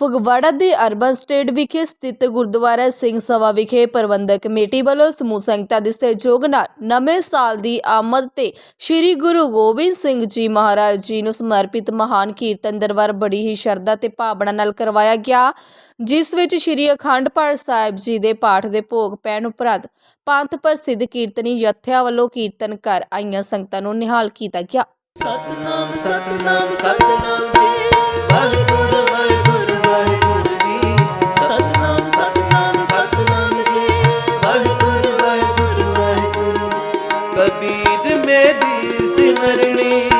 ਫਗਵਾੜਾ ਦੇ urban state ਵਿਖੇ ਸਥਿਤ ਗੁਰਦੁਆਰਾ ਸਿੰਘ ਸਭਾ ਵਿਖੇ ਪ੍ਰਬੰਧਕ ਕਮੇਟੀ ਵੱਲੋਂ ਸਮੂਹ ਸੰਗਤਾਂ ਦੇ ਸਹਿਯੋਗ ਨਾਲ ਨਵੇਂ ਸਾਲ ਦੀ ਆਮਦ ਤੇ ਸ੍ਰੀ ਗੁਰੂ ਗੋਬਿੰਦ ਸਿੰਘ ਜੀ ਮਹਾਰਾਜ ਜੀ ਨੂੰ ਸਮਰਪਿਤ ਮਹਾਨ ਕੀਰਤਨ ਦਰਬਾਰ ਬੜੀ ਹੀ ਸ਼ਰਧਾ ਤੇ ਭਾਵਨਾ ਨਾਲ ਕਰਵਾਇਆ ਗਿਆ, ਜਿਸ ਵਿੱਚ ਸ੍ਰੀ ਅਖੰਡ ਪਾਠ ਸਾਹਿਬ ਜੀ ਦੇ ਪਾਠ ਦੇ ਭੋਗ ਪੈਣ ਉਪਰੰਤ ਪੰਥ ਪ੍ਰਸਿੱਧ ਕੀਰਤਨੀ ਜਥਿਆਂ ਵੱਲੋਂ ਕੀਰਤਨ ਕਰ ਆਈਆਂ ਸੰਗਤਾਂ ਨੂੰ ਨਿਹਾਲ ਕੀਤਾ ਗਿਆ। ਸਤਨਾਮ ਸਤਨਾਮ ਸਤਨਾਮ ਮੇਰੀ ਸਿਮਰਣੀ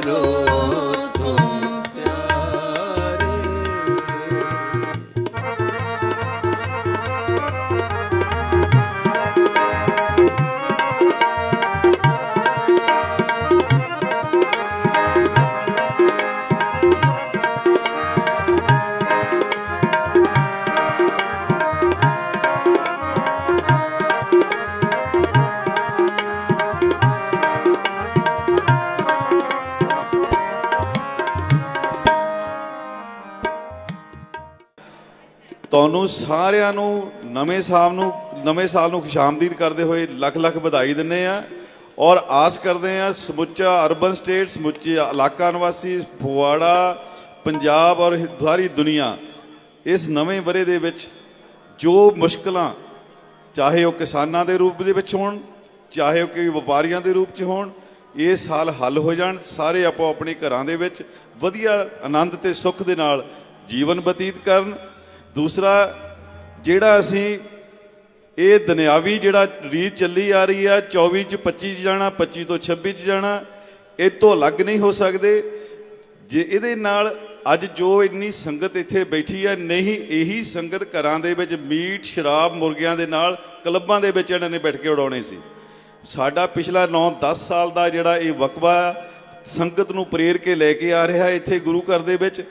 ਕਿਰਪਾ ਤੁਹਾਨੂੰ ਸਾਰਿਆਂ ਨੂੰ ਨਵੇਂ ਸਾਲ ਨੂੰ, ਨਵੇਂ ਸਾਲ ਨੂੰ ਖੁਸ਼ਾਮਦੀਦ ਕਰਦੇ ਹੋਏ ਲੱਖ ਲੱਖ ਵਧਾਈ ਦਿੰਨੇ ਆ ਔਰ ਆਸ ਕਰਦੇ ਆ ਸਮੁੱਚਾ ਅਰਬਨ ਸਟੇਟ, ਸਮੁੱਚੇ ਇਲਾਕਾ ਨਿਵਾਸੀ, ਫਗਵਾੜਾ, ਪੰਜਾਬ ਔਰ ਸਾਰੀ ਦੁਨੀਆ ਇਸ ਨਵੇਂ ਬਰੇ ਦੇ ਵਿੱਚ ਜੋ ਮੁਸ਼ਕਲਾਂ ਚਾਹੇ ਉਹ ਕਿਸਾਨਾਂ ਦੇ ਰੂਪ ਦੇ ਵਿੱਚ ਹੋਣ, ਚਾਹੇ ਉਹ ਕੋਈ ਵਪਾਰੀਆਂ ਦੇ ਰੂਪ 'ਚ ਹੋਣ, ਇਹ ਸਾਲ ਹੱਲ ਹੋ ਜਾਣ, ਸਾਰੇ ਆਪੋ ਆਪਣੇ ਘਰਾਂ ਦੇ ਵਿੱਚ ਵਧੀਆ ਆਨੰਦ ਤੇ ਸੁੱਖ ਦੇ ਨਾਲ ਜੀਵਨ ਬਤੀਤ ਕਰਨ ਦੂਸਰਾ, ਜਿਹੜਾ ਅਸੀਂ ਇਹ ਦੁਨਿਆਵੀ ਜਿਹੜਾ ਰੀਤ ਚੱਲੀ ਆ ਰਹੀ ਆ 24 ਚ 25 ਚ ਜਾਣਾ 25 ਤੋਂ 26 ਚ ਜਾਣਾ, ਇਹ ਤੋਂ ਅਲੱਗ ਨਹੀਂ ਹੋ ਸਕਦੇ। ਜੇ ਇਹਦੇ ਨਾਲ ਅੱਜ ਜੋ ਇੰਨੀ ਸੰਗਤ ਇੱਥੇ ਬੈਠੀ ਹੈ ਨਹੀਂ, ਇਹੀ ਸੰਗਤ ਘਰਾਂ ਦੇ ਵਿੱਚ ਮੀਟ, ਸ਼ਰਾਬ, ਮੁਰਗਿਆਂ ਦੇ ਨਾਲ ਕਲੱਬਾਂ ਦੇ ਵਿੱਚ ਇਹਨਾਂ ਨੇ ਬੈਠ ਕੇ ਉਡਾਉਣੇ ਸੀ। ਸਾਡਾ ਪਿਛਲਾ 9-10 ਸਾਲ ਦਾ ਜਿਹੜਾ ਇਹ ਵਕਵਾ ਸੰਗਤ ਨੂੰ ਪ੍ਰੇਰ ਕੇ ਲੈ ਕੇ ਆ ਰਿਹਾ ਇੱਥੇ ਗੁਰੂ ਘਰ ਦੇ ਵਿੱਚ,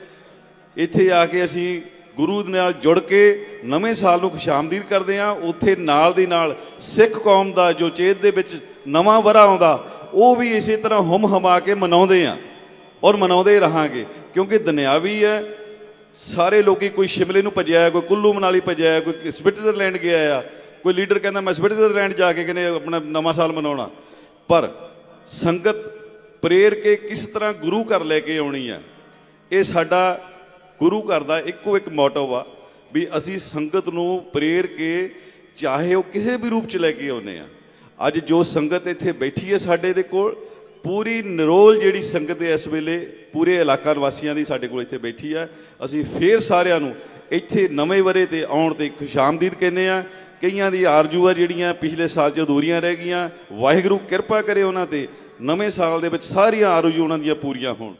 ਇੱਥੇ ਆ ਕੇ ਅਸੀਂ ਗੁਰੂ ਦੇ ਨਾਲ ਜੁੜ ਕੇ ਨਵੇਂ ਸਾਲ ਨੂੰ ਖੁਸ਼ਾਮਦੀਦ ਕਰਦੇ ਹਾਂ। ਉੱਥੇ ਨਾਲ ਦੀ ਨਾਲ ਸਿੱਖ ਕੌਮ ਦਾ ਜੋ ਚੇਤ ਦੇ ਵਿੱਚ ਨਵਾਂ ਵਰਾ ਆਉਂਦਾ, ਉਹ ਵੀ ਇਸੇ ਤਰ੍ਹਾਂ ਹੁਮ ਹਮਾ ਕੇ ਮਨਾਉਂਦੇ ਆ ਔਰ ਮਨਾਉਂਦੇ ਰਹਾਂਗੇ। ਕਿਉਂਕਿ ਦੁਨਿਆਵੀ ਹੈ, ਸਾਰੇ ਲੋਕੀ ਕੋਈ ਸ਼ਿਮਲੇ ਨੂੰ ਭੱਜਿਆ ਕੋਈ ਕੁੱਲੂ ਮਨਾਲੀ ਭੱਜਿਆ ਕੋਈ ਸਵਿਟਜ਼ਰਲੈਂਡ ਗਿਆ ਆ, ਕੋਈ ਲੀਡਰ ਕਹਿੰਦਾ ਮੈਂ ਸਵਿਟਜ਼ਰਲੈਂਡ ਜਾ ਕੇ ਕਹਿੰਦੇ ਆਪਣਾ ਨਵਾਂ ਸਾਲ ਮਨਾਉਣਾ। ਪਰ ਸੰਗਤ ਪ੍ਰੇਰ ਕੇ ਕਿਸ ਤਰ੍ਹਾਂ ਗੁਰੂ ਘਰ ਲੈ ਕੇ ਆਉਣੀ ਆ ਇਹ ਸਾਡਾ ਗੁਰੂ ਘਰ ਦਾ ਇੱਕੋ ਇੱਕ ਮੋਟੋ ਆ ਵੀ ਅਸੀਂ ਸੰਗਤ ਨੂੰ ਪ੍ਰੇਰ ਕੇ ਚਾਹੇ ਉਹ ਕਿਸੇ ਵੀ ਰੂਪ ਚ ਲੈ ਕੇ ਆਉਨੇ ਆ। ਅੱਜ ਜੋ ਸੰਗਤ ਇੱਥੇ ਬੈਠੀ ਹੈ ਸਾਡੇ ਦੇ ਕੋਲ, ਪੂਰੀ ਨਿਰੋਲ ਜਿਹੜੀ ਸੰਗਤ ਹੈ ਇਸ ਵੇਲੇ ਪੂਰੇ ਇਲਾਕਾ ਨਿਵਾਸੀਆਂ ਦੀ ਸਾਡੇ ਕੋਲ ਇੱਥੇ ਬੈਠੀ ਆ। ਅਸੀਂ ਫੇਰ ਸਾਰਿਆਂ ਨੂੰ ਇੱਥੇ ਨਵੇਂ ਵਰੇ ਤੇ ਆਉਣ ਤੇ ਖੁਸ਼ਾਮਦੀਦ ਕਹਿੰਦੇ ਆ। ਕਈਆਂ ਦੀ ਆਰਜ਼ੂ ਆ ਜਿਹੜੀਆਂ ਪਿਛਲੇ ਸਾਲ 'ਚ ਅਧੂਰੀਆਂ ਰਹਿ ਗਈਆਂ, ਵਾਹਿਗੁਰੂ ਕਿਰਪਾ ਕਰੇ ਉਹਨਾਂ ਤੇ। ਨਵੇਂ ਸਾਲ ਦੇ ਵਿੱਚ ਸਾਰੀਆਂ ਆਰਜ਼ੂ ਉਹਨਾਂ ਦੀਆਂ ਪੂਰੀਆਂ ਹੋਣ।